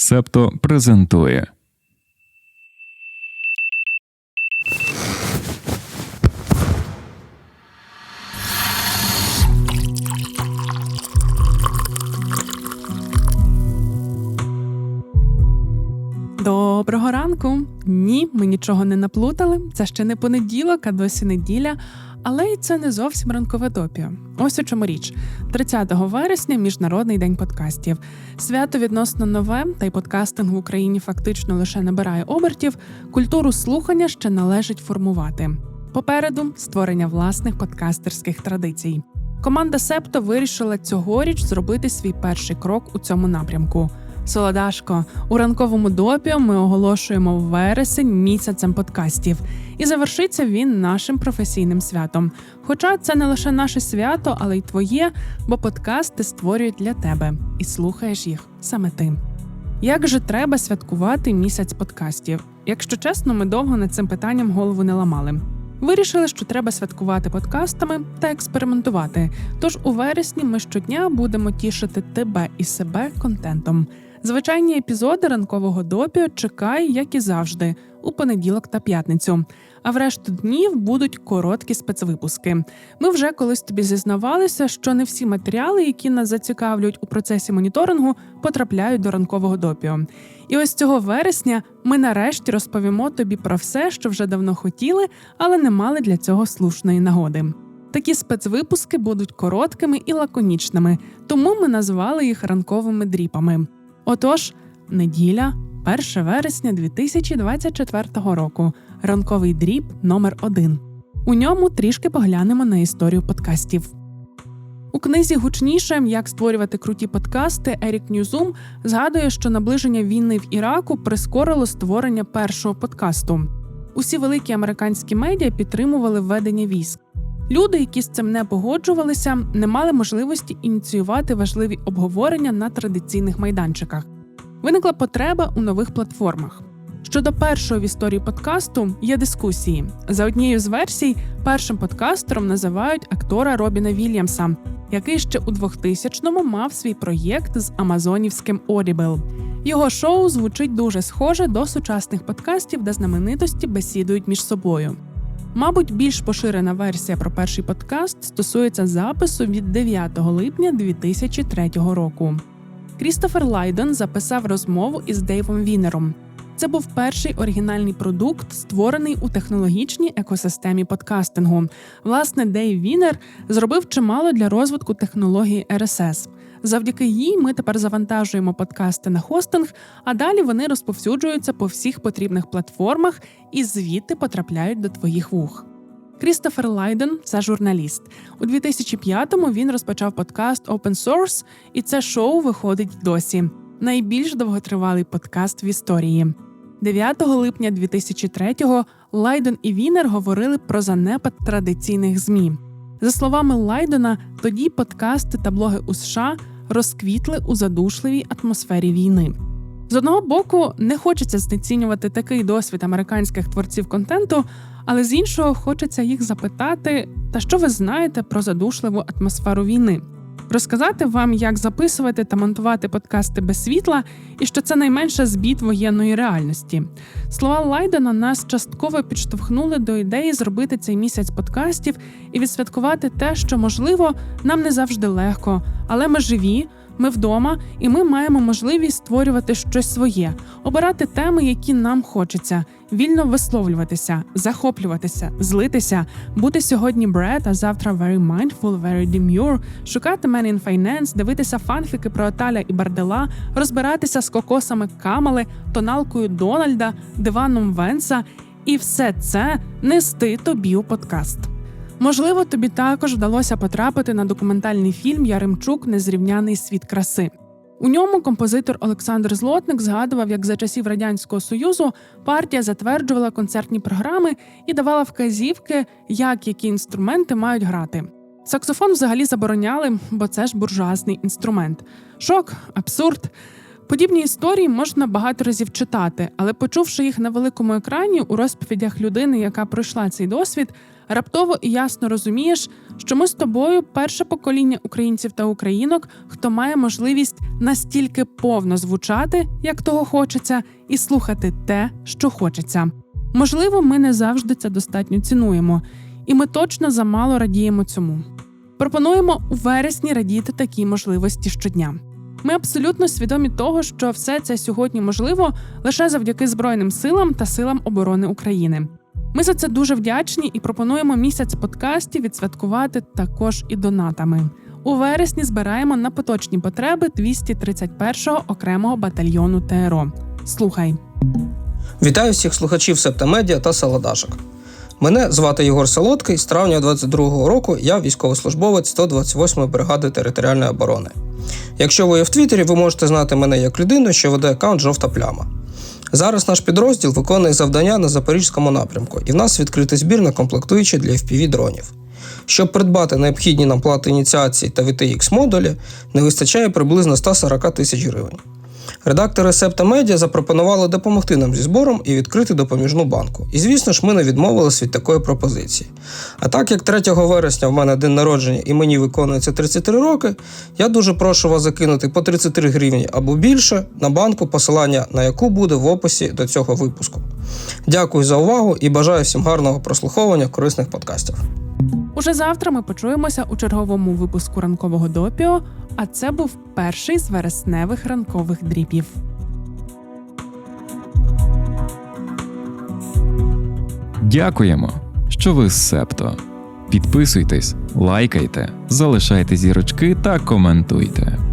Септо презентує. Доброго ранку! Ні, ми нічого не наплутали. Це ще не понеділок, а досі неділя. Але й це не зовсім ранкове допіо. Ось у чому річ: 30 вересня міжнародний день подкастів. Свято відносно нове, та й подкастинг в Україні фактично лише набирає обертів. Культуру слухання ще належить формувати. Попереду створення власних подкастерських традицій. Команда Септо вирішила цьогоріч зробити свій перший крок у цьому напрямку. Солодашко, у ранковому допіо ми оголошуємо вересень місяцем подкастів, і завершиться він нашим професійним святом. Хоча це не лише наше свято, але й твоє, бо подкасти створюють для тебе і слухаєш їх саме ти. Як же треба святкувати місяць подкастів? Якщо чесно, ми довго над цим питанням голову не ламали. Вирішили, що треба святкувати подкастами та експериментувати. Тож у вересні ми щодня будемо тішити тебе і себе контентом. Звичайні епізоди ранкового допіо чекай, як і завжди, у понеділок та п'ятницю. А в решту днів будуть короткі спецвипуски. Ми вже колись тобі зізнавалися, що не всі матеріали, які нас зацікавлюють у процесі моніторингу, потрапляють до ранкового допіо. І ось цього вересня ми нарешті розповімо тобі про все, що вже давно хотіли, але не мали для цього слушної нагоди. Такі спецвипуски будуть короткими і лаконічними, тому ми назвали їх ранковими дріпами. Отож, неділя, 1 вересня 2024 року, ранковий дріб номер 1 У ньому трішки поглянемо на історію подкастів. У книзі гучніше, як створювати круті подкасти, Ерік Ньюзум згадує, що наближення війни в Іраку прискорило створення першого подкасту. Усі великі американські медіа підтримували введення військ. Люди, які з цим не погоджувалися, не мали можливості ініціювати важливі обговорення на традиційних майданчиках. Виникла потреба у нових платформах. Щодо першого в історії подкасту є дискусії. За однією з версій, першим подкастером називають актора Робіна Вільямса, який ще у 2000-му мав свій проєкт з Амазонівським Audible. Його шоу звучить дуже схоже до сучасних подкастів, де знаменитості бесідують між собою. Мабуть, більш поширена версія про перший подкаст стосується запису від 9 липня 2003 року. Крістофер Лайден записав розмову із Дейвом Вінером. Це був перший оригінальний продукт, створений у технологічній екосистемі подкастингу. Власне, Дейв Вінер зробив чимало для розвитку технології RSS. Завдяки їй ми тепер завантажуємо подкасти на хостинг, а далі вони розповсюджуються по всіх потрібних платформах і звідти потрапляють до твоїх вух. Крістофер Лайден це журналіст. У 2005-му він розпочав подкаст Open Source, і це шоу виходить досі. Найбільш довготривалий подкаст в історії. 9 липня 2003-го Лайден і Вінер говорили про занепад традиційних змі. За словами Лайдена, тоді подкасти та блоги у США розквітли у задушливій атмосфері війни. З одного боку, не хочеться знецінювати такий досвід американських творців контенту, але з іншого хочеться їх запитати, та що ви знаєте про задушливу атмосферу війни розказати вам, як записувати та монтувати подкасти без світла, і що це найменша збіт воєнної реальності. Слова Лайдена нас частково підштовхнули до ідеї зробити цей місяць подкастів і відсвяткувати те, що можливо нам не завжди легко, але ми живі. Ми вдома, і ми маємо можливість створювати щось своє, обирати теми, які нам хочеться, вільно висловлюватися, захоплюватися, злитися, бути сьогодні бред, а завтра very mindful, very demure, шукати Man in Finance, дивитися фанфіки про Аталя і Бардела, розбиратися з кокосами Камали, тоналкою Дональда, диваном Венса, і все це нести тобі у подкаст. Можливо, тобі також вдалося потрапити на документальний фільм Яремчук Незрівняний світ краси. У ньому композитор Олександр Злотник згадував, як за часів радянського союзу партія затверджувала концертні програми і давала вказівки, як які інструменти мають грати. Саксофон взагалі забороняли, бо це ж буржуазний інструмент. Шок, абсурд. Подібні історії можна багато разів читати, але почувши їх на великому екрані у розповідях людини, яка пройшла цей досвід, раптово і ясно розумієш, що ми з тобою перше покоління українців та українок, хто має можливість настільки повно звучати, як того хочеться, і слухати те, що хочеться. Можливо, ми не завжди це достатньо цінуємо, і ми точно замало радіємо цьому. Пропонуємо у вересні радіти такій можливості щодня. Ми абсолютно свідомі того, що все це сьогодні можливо лише завдяки Збройним силам та силам оборони України. Ми за це дуже вдячні і пропонуємо місяць подкастів відсвяткувати також і донатами. У вересні збираємо на поточні потреби 231-го окремого батальйону ТРО. Слухай. Вітаю всіх слухачів Септамедіа та Саладашок. Мене звати Єгор Солодкий. З травня 22-го року я військовослужбовець 128-ї бригади територіальної оборони. Якщо ви є в Твіттері, ви можете знати мене як людину, що веде аккаунт Жовта пляма. Зараз наш підрозділ виконує завдання на запорізькому напрямку, і в нас відкритий збір на комплектуючі для fpv дронів. Щоб придбати необхідні нам плати ініціації та VTX модулі, не вистачає приблизно 140 тисяч гривень. Редактори Септа Медіа запропонували допомогти нам зі збором і відкрити допоміжну банку. І звісно ж, ми не відмовились від такої пропозиції. А так як 3 вересня в мене день народження і мені виконується 33 роки, я дуже прошу вас закинути по 33 гривні або більше на банку, посилання на яку буде в описі до цього випуску. Дякую за увагу і бажаю всім гарного прослуховування корисних подкастів. Уже завтра ми почуємося у черговому випуску ранкового допіо. А це був перший з вересневих ранкових дріпів. Дякуємо, що ви з Септо. Підписуйтесь, лайкайте, залишайте зірочки та коментуйте.